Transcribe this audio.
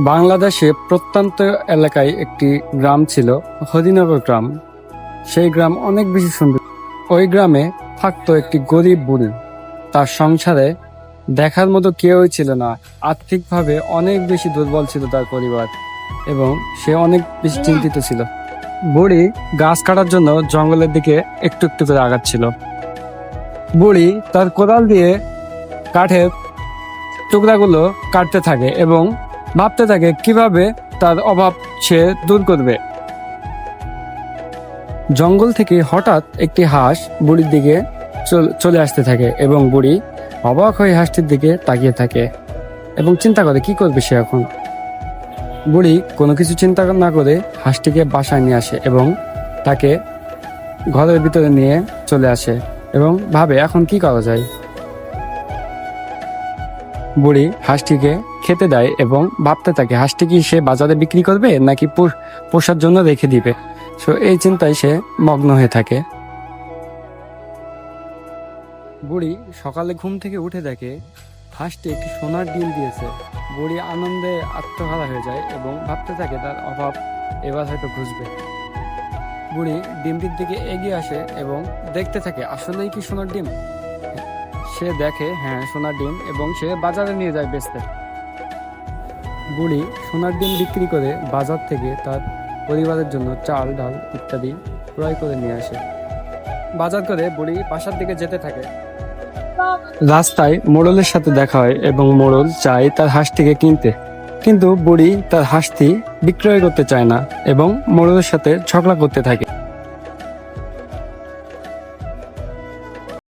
বাংলাদেশে প্রত্যন্ত এলাকায় একটি গ্রাম ছিল হরিনগর গ্রাম। সেই গ্রাম অনেক বেশি সুন্দর। ওই গ্রামে থাকতো একটি গরিব বুড়ি। তার সংসারে দেখার মতো কেউই ছিল না। আর্থিকভাবে অনেক বেশি দুর্বল ছিল তার পরিবার এবং সে অনেক বেশি চিন্তিত ছিল। বুড়ি গাছ কাটার জন্য জঙ্গলের দিকে একটু একটু করে আগাচ্ছিল। বুড়ি তার কোদাল দিয়ে কাঠের টুকরাগুলো কাটতে থাকে এবং ভাবতে থাকে কীভাবে তার অভাব সে দূর করবে। জঙ্গল থেকে হঠাৎ একটি হাঁস বুড়ির দিকে চল- আসতে থাকে এবং বুড়ি অবাক হয়ে হাঁসটির দিকে তাকিয়ে থাকে এবং চিন্তা করে, কি করবে সে এখন? বুড়ি কোনো কিছু চিন্তা না করে হাঁসটিকে বাসায় নিয়ে আসে এবং তাকে ঘরের ভিতরে নিয়ে চলে আসে এবং ভাবে, এখন কি করা যায়? বুড়ি হাঁসটিকে খেতে দেয় এবং ভাবতে থাকে, হাঁসটি কি সে বাজারে বিক্রি করবে নাকি পোষার জন্য রেখে দিবে? সো এই চিন্তায় সে মগ্ন হয়ে থাকে। বুড়ি সকালে ঘুম থেকে উঠে দেখে, হাঁসটি একটি সোনার ডিম দিয়েছে। বুড়ি আনন্দে আত্মহারা হয়ে যায় এবং ভাবতে থাকে তার অভাব এবার হয়তো ঘুষবে। বুড়ি ডিমটির দিকে এগিয়ে আসে এবং দেখতে থাকে, আসলেই কি সোনার ডিম? সে দেখে হ্যাঁ সোনার ডিম এবং সে বাজারে নিয়ে যায় বেচতে। বুড়ি সোনার ডিম বিক্রি করে বাজার থেকে তার পরিবারের জন্য চাল, ডাল ইত্যাদি ক্রয় করে নিয়ে আসে। বাজার করে বুড়ি বাসার দিকে যেতে থাকে। রাস্তায় মোড়লের সাথে দেখা হয় এবং মোড়ল চায় তার হাঁসটিকে কিনতে। কিন্তু বুড়ি তার হাঁসটি বিক্রয় করতে চায় না এবং মোড়লের সাথে ঝগড়া করতে থাকে।